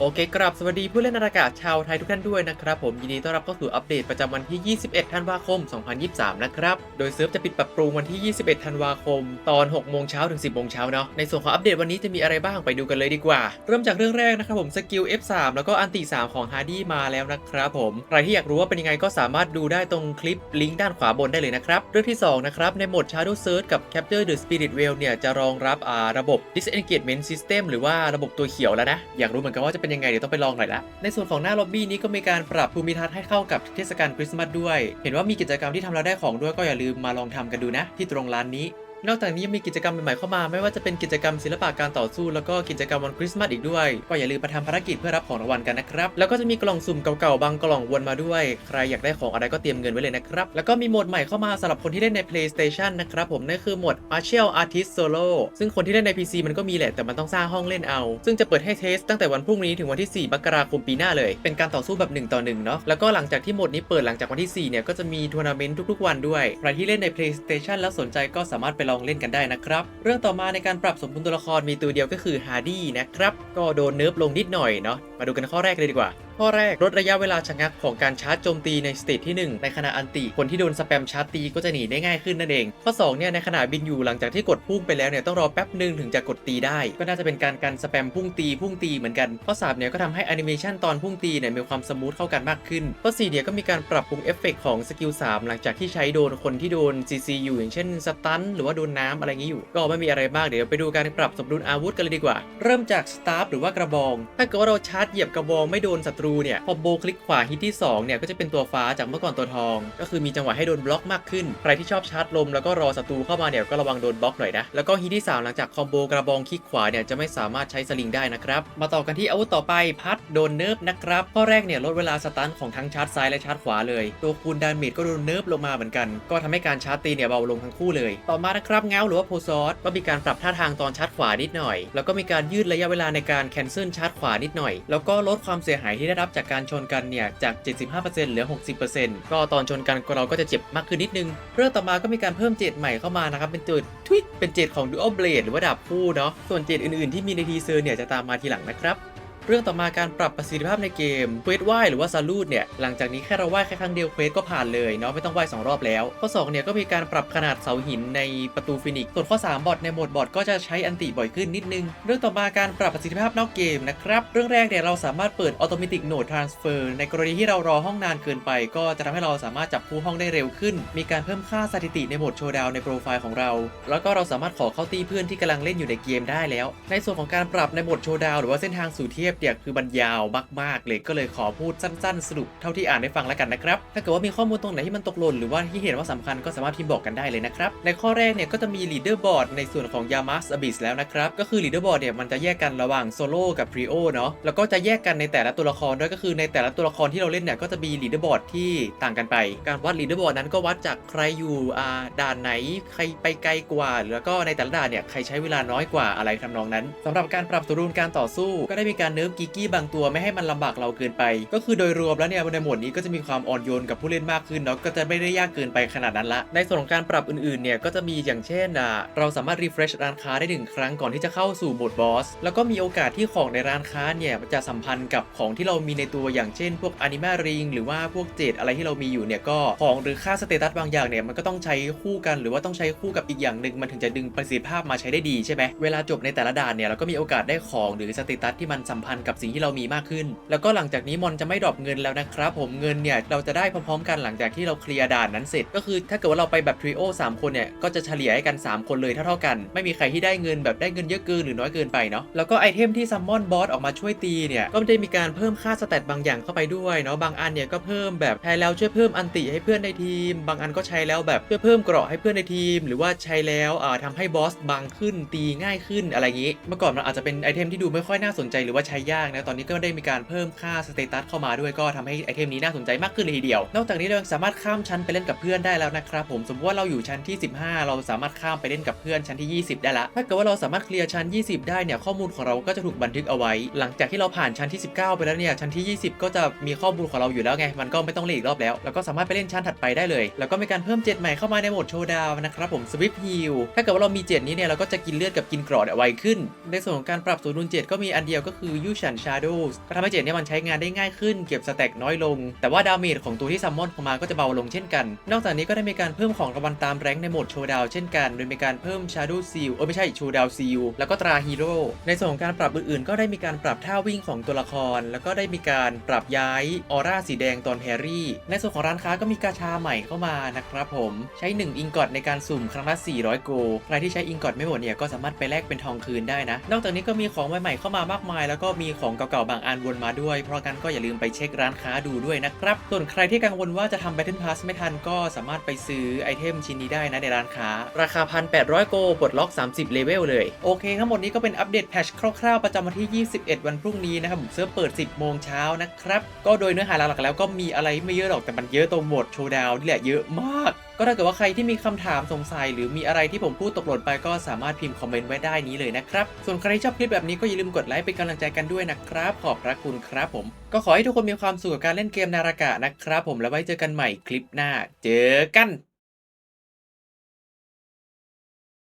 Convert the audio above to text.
โอเคกราบสวัสดีผู้เล่นอากาศชาวไทยทุกท่านด้วยนะครับผมยินดีต้อนรับเข้าสู่อัปเดตประจำวันที่ 21 ธันวาคม 2023 นะครับโดยเซิร์ฟจะปิดปรับปรุงวันที่ 21 ธันวาคม ตอน 6 โมงเช้าถึง 10 โมงเช้าเนาะในส่วนของอัปเดตวันนี้จะมีอะไรบ้างไปดูกันเลยดีกว่า เริ่มจากเรื่องแรกนะครับผมสกิล F3 แล้วก็อันติ 3 ของฮาร์ดี้มาแล้วนะครับผมใครที่อยากรู้ว่าเป็นยังไงก็สามารถดูได้ตรงคลิปลิงก์ด้านขวาบนได้เลยนะครับเรื่องที่สองนะครับในโหมด Shadow Search กับ Capture the Spirit Well เนี่ยจะรองรับอ่าระบบ Disengagement System หรือว่าระบบตัวเขียวแล้วนะอยากรู้เหมือนกันว่าจะเป็นยังไงเดี๋ยวต้องไปลองหน่อยละ ในส่วนของหน้าล็อบบี้นี้ก็มีการปรับภูมิทัศน์ให้เข้ากับเทศกาลคริสต์มาสด้วย เห็นว่ามีกิจกรรมที่ทำแล้วได้ของด้วยก็อย่าลืมมาลองทำกันดูนะ ที่ตรงร้านนี้ นอกจากนี้ยังมีกิจกรรมใหม่ๆเข้ามา ไม่ว่าจะเป็นกิจกรรมศิลปะการต่อสู้ แล้วก็กิจกรรมวันคริสต์มาสอีกด้วย ก็อย่าลืมมาทำภารกิจเพื่อรับของรางวัลกันนะครับ แล้วก็จะมีกล่องสุ่มเก่าๆบางกล่องวนมาด้วย ใครอยากได้ของอะไรก็เตรียมเงินไว้เลยนะครับ แล้วก็มีโหมดใหม่เข้ามาสำหรับคนที่เล่นใน PlayStation นะครับผมนั่นคือโหมด Martial Artist Solo ซึ่งคนที่เล่นใน PC มันก็มีแหละแต่มันต้องสร้างห้องเล่นเอา ซึ่งจะเปิดให้เทสตั้งแต่วันพรุ่งนี้ถึงวันที่ 4 มกราคมปีหน้าเลย เป็นการต่อสู้แบบ 1 ต่อ1เนาะแล้วก็หลังจากที่โหมดนี้เปิดหลังจากวันที่4เนี่ยก็จะมีทัวร์นาเมนต์ทุกๆ วันด้วยใครที่เล่นใน PlayStation แล้วสนใจก็สามารถไปลอองเล่นกันได้นะครับ เรื่องต่อมาในการปรับสมดุลตัวละครมีตัวเดียวก็คือฮาร์ดี้นะครับ ก็โดนเนิร์ฟลงนิดหน่อยเนาะ มาดูกันข้อแรกเลยดีกว่า ข้อแรกลดระยะเวลาชะงักของการชาร์จโจมตีในสเตจที่ 1 ในขณะอันติคนที่โดนสแปมชาร์จตีก็จะหนีได้ง่ายขึ้นนั่นเอง ข้อ2เนี่ยในขณะบินอยู่หลังจากที่กดพุ่งไปแล้วเนี่ยต้องรอแป๊บหนึ่งถึงจะกดตีได้ ก็น่าจะเป็นการกันสแปมพุ่งตีพุ่งตีเหมือนกัน ข้อ3เนี่ยก็ทำให้แอนิเมชันตอนพุ่งตีเนี่ยมีความสมูทเข้ากันมากขึ้น ข้อ4เนี่ยก็มีการปรับปรุงเอฟเฟกต์ของสกิล3หลังจากที่ใช้โดนคนที่โดน CC อยู่อย่างเช่นสตันหรือว่าโดนน้ำอะไรงี้อยู่ ก็ไม่มีอะไรมากเดี๋ยวไปดูการปรับสมดุลอาวุธกันเลยดีกว่า เริ่มจากสตาร์ฟหรือว่ากระบอง ถ้าเกิดว่าเราชาร์จเหยียบกระบองไม่โดนศัตรูเนี่ยพอโบคลิกขวาฮิตที่2เนี่ยก็จะเป็นตัวฟ้าจากเมื่อก่อนตัวทอง ก็คือมีจังหวะให้โดนบล็อกมากขึ้น ใครที่ชอบชาร์จลมแล้วก็รอศัตรูเข้ามาเนี่ยก็ระวังโดนบล็อกหน่อยนะ แล้วก็ฮิตที่ 3 หลังจากคอมโบกระบองคลิกขวาเนี่ยจะไม่สามารถใช้สลิงได้นะครับ มาต่อกันที่อาวุธต่อไปพัดโดนเนิร์ฟนะครับข้อแรกเนี่ยลดเวลาสตันของทั้งชาร์จซ้ายและชาร์จขวาเลย ตัวคูณดาเมจก็โดนเนิร์ฟลงมาเหมือนกัน ก็ทำให้การชาร์จตีเนี่ยเบาลงทั้งคู่เลย ต่อมานะครับเงาหรือว่าโพซอสก็มีการปรับท่าทางตอนชาร์จขวานิดหน่อย แล้วก็มีการยืดระยะเวลาในการแคนเซิลชาร์จขวานิดหน่อย แล้วก็ลดความเสียหายที่ได้รับจากการชนกันเนี่ยจาก 75%เหลือ 60%ก็ตอนชนกันเราก็จะเจ็บมากขึ้นนิดนึง เรื่องต่อมาก็มีการเพิ่มเจดใหม่เข้ามานะครับเป็นจุดทวิตเป็นเจดของ Dual Blade หรือว่าดาบคู่เนาะส่วนเจดอื่นๆที่มีในทีเซอร์เนี่ยจะตามมาทีหลังนะครับ เรื่องต่อมาการปรับประสิทธิภาพในเกมเควสไหว้หรือว่าซาลูดเนี่ยหลังจากนี้แค่เราไหว้แค่ครั้งเดียวเควสก็ผ่านเลยเนาะไม่ต้องไหว้สองรอบแล้ว ข้อ2เนี่ยก็มีการปรับขนาดเสาหินในประตูฟินิกซ์ส่วนข้อ 3 บอทในโหมดบอทก็จะใช้อันติบ่อยขึ้นนิดนึง เรื่องต่อมาการปรับประสิทธิภาพนอกเกมนะครับเรื่องแรกเนี่ยเราสามารถเปิด Automatic Node Transfer ในกรณีที่เรารอห้องนานเกินไป ก็จะทำให้เราสามารถจับคู่ห้องได้เร็วขึ้น มีการเพิ่มค่าสถิติในโหมดโชว์ดาวในโปรไฟล์ของเรา แล้วก็เราสามารถขอเข้าตีเพื่อนที่กำลังเล่นอยู่ในเกมได้แล้ว ในส่วนของการปรับในโหมดโชว์ดาวหรือว่าเส้นทางสู่เทพเนี่ยคือมันยาวมากๆเลยก็เลยขอพูดสั้น ๆ สรุปเท่าที่อ่านได้ฟังแล้วกันนะครับ ถ้าเกิดว่ามีข้อมูลตรงไหนที่มันตกหล่นหรือว่าที่เห็นว่าสำคัญก็สามารถพิมพ์บอกกันได้เลยนะครับ ในข้อแรกเนี่ยก็จะมี leader board ในส่วนของ Yamas Abyss แล้วนะครับ ก็คือ leader board เนี่ยมันจะแยกกันระหว่างโซโล่กับ trio เนาะแล้วก็จะแยกกันในแต่ละตัวละครด้วยก็คือในแต่ละตัวละครที่เราเล่นเนี่ยก็จะมี leader board ที่ต่างกันไป การวัด leader board นั้นก็วัดจากใครอยู่อ่าด่านไหนใครไปไกลกว่า แล้วก็ในแต่ละด่านเนี่ยใครใช้เวลาน้อยกว่าอะไรทำนองนั้นสำหรับการปรับสมดุลการต่อสู้ก็ได้มีการเนิร์ฟกิกกี้บางตัวไม่ให้มันลำบากเราเกินไป ก็คือโดยรวมแล้วเนี่ยในโหมดนี้ก็จะมีความอ่อนโยนกับผู้เล่นมากขึ้นเนาะก็จะไม่ได้ยากเกินไปขนาดนั้นละ ในส่วนของการปรับอื่นๆเนี่ยก็จะมีอย่างเช่นอ่าเราสามารถ refresh ร้านค้าได้หนึ่งครั้งก่อนที่จะเข้าสู่โหมดบอสแล้วก็มีโอกาสที่ของในร้านค้าเนี่ยจะสัมพันธ์กับของที่เรามีในตัวอย่างเช่น พวก Anima Ring หรือว่าพวกเจดอะไรที่เรามีอยู่เนี่ยก็ของหรือค่าสเตตัสบางอย่างเนี่ยมันก็ต้องใช้คู่กัน หรือว่าต้องใช้คู่กับอีกอย่างหนึ่งมันถึงจะดึงประสิทธิภาพมาใช้ได้ดีใช่ไหมเวลาจบในแต่ละด่านเนี่ยเราก็มีโอกาสได้ของหรือสเตตัสที่มันสัมพันธ์กับสิ่งที่เรามีมากขึ้น แล้วก็หลังจากนี้มอนจะไม่ดรอปเงินแล้วนะครับผมเงินเนี่ยเราจะได้พร้อมๆกันหลังจากที่เราเคลียร์ด่านนั้นเสร็จ ก็คือถ้าเกิดว่าเราไปแบบทริโอสามคนเนี่ยก็จะเฉลี่ยให้กัน 3 คนเลยเท่าๆกัน ไม่มีใครที่ได้เงินแบบได้เงินเยอะเกินหรือน้อยเกินไปเนาะแล้วก็ไอเทมที่ซัมมอนบอสออกมาช่วยตีเนี่ยก็ได้มีการเพิ่มค่าสเตตบางอย่างเข้าไปด้วยเนาะบางอันเนี่ยก็เพิ่มแบบใช้แล้วช่วยเพิ่มอันติให้เพื่อนในทีม บางอันก็ใช้แล้วแบบเพื่อเพิ่มเกราะให้เพื่อนในทีม หรือว่าใช้แล้วอ่าทำให้บอสบางขึ้นตีง่ายขึ้นอะไรอย่างนี้ เมื่อก่อนมันอาจจะเป็นไอเทมที่ดูไม่ค่อยน่าสนใจหรือว่าใช้ยากนะ ตอนนี้ก็ได้มีการเพิ่มค่าสเตตัสเข้ามาด้วยก็ทำให้ไอเทมนี้น่าสนใจมากขึ้นเลยทีเดียว นอกจากนี้เรายังสามารถข้ามชั้นไปเล่นกับเพื่อนได้แล้วนะครับผมสมมติว่าเราอยู่ชั้นที่ 15 เราสามารถข้ามไปเล่นกับเพื่อนชั้นที่ 20 ได้ละถ้าเกิดว่าเราสามารถเคลียร์ชั้น 20 ได้เนี่ยข้อมูลของเราก็จะถูกบันทึกเอาไว้ หลังจากที่เราผ่านชั้นที่ 19 ไปแล้วเนี่ยชั้นที่ 20 ก็จะมีข้อมูลของเราอยู่แล้วไงมันก็ไม่ต้องเล่นอีกรอบแล้วแล้วก็สามารถไปเล่นชั้นถัดไปได้เลย แล้วก็มีการเพิ่มเจ็ดใหม่เข้ามาในโหมดโชว์ดาวนะครับผมสวิปฮิลถ้าเกิดว่าเรามีเจ็ดนี้เนี่ยเราก็จะกินเลือดกับกินกรอดไวขึ้น ในส่วนของการปรับสมดุลเจ็ดก็มีอันเดียวก็คือยู Fusion Shadows ก็ทำให้เจ็ดเนี่ยมันใช้งานได้ง่ายขึ้นเก็บสแต็กน้อยลง แต่ว่าดาเมจของตัวที่ซัมมอนเข้ามาก็จะเบาลงเช่นกัน นอกจากนี้ก็ได้มีการเพิ่มของรางวัลตามแรงในโหมดโชว์ดาวเช่นกัน โดยมีการเพิ่ม Shadow Seal เออไม่ใช่โชว์ดาว Seal แล้วก็ตราฮีโร่ในส่วนของการปรับอื่นๆ ก็ได้มีการปรับท่าวิ่งของตัวละคร แล้วก็ได้มีการปรับย้ายออร่าสีแดงตอนแฮร์รี่ ในส่วนของร้านค้าก็มีกาชาใหม่เข้ามานะครับผมใช้ 1 อิงกอตในการสุ่มครั้งละ 400 โกใครที่ใช้อิงกอตไม่หมดเนี่ยก็สามารถไปแลกเป็นทองคืนได้นะ นอกจากนี้ก็มีของใหม่ๆเข้ามามากมาย แล้วก็มีของเก่าๆ บางอันวนมาด้วย เพราะงั้นก็อย่าลืมไปเช็คร้านค้าดูด้วยนะครับ ส่วนใครที่กังวลว่าจะทำ Battle Pass ไม่ทันก็สามารถไปซื้อไอเทมชิ้นนี้ได้นะในร้านค้า ราคา 1,800 โกปลดล็อก 30 เลเวลเลย โอเค ทั้งหมดนี้ก็เป็นอัปเดตแพชคร่าวๆ ประจำวันที่ 21 วันพรุ่งนี้นะครับผมเซิร์ฟเปิด 10 โมงเช้านะครับ ก็โดยเนื้อหาหลักๆแล้วก็มีอะไรไม่เยอะหรอกแต่มันเยอะตรงหมดโชว์ดาวนี่แหละเยอะมาก ก็ถ้าเกิดว่าใครที่มีคำถามสงสัย หรือมีอะไรที่ผมพูดตกหล่นไปก็สามารถพิมพ์คอมเมนต์ไว้ได้นี้เลยนะครับ ส่วนใครที่ชอบคลิปแบบนี้ก็อย่าลืมกดไลค์เป็นกำลังใจกันด้วยนะครับ ขอบพระคุณครับผม ก็ขอให้ทุกคนมีความสุขกับการเล่นเกมนารากะนะครับ ผมแล้วไว้เจอกันใหม่คลิปหน้า เจอกัน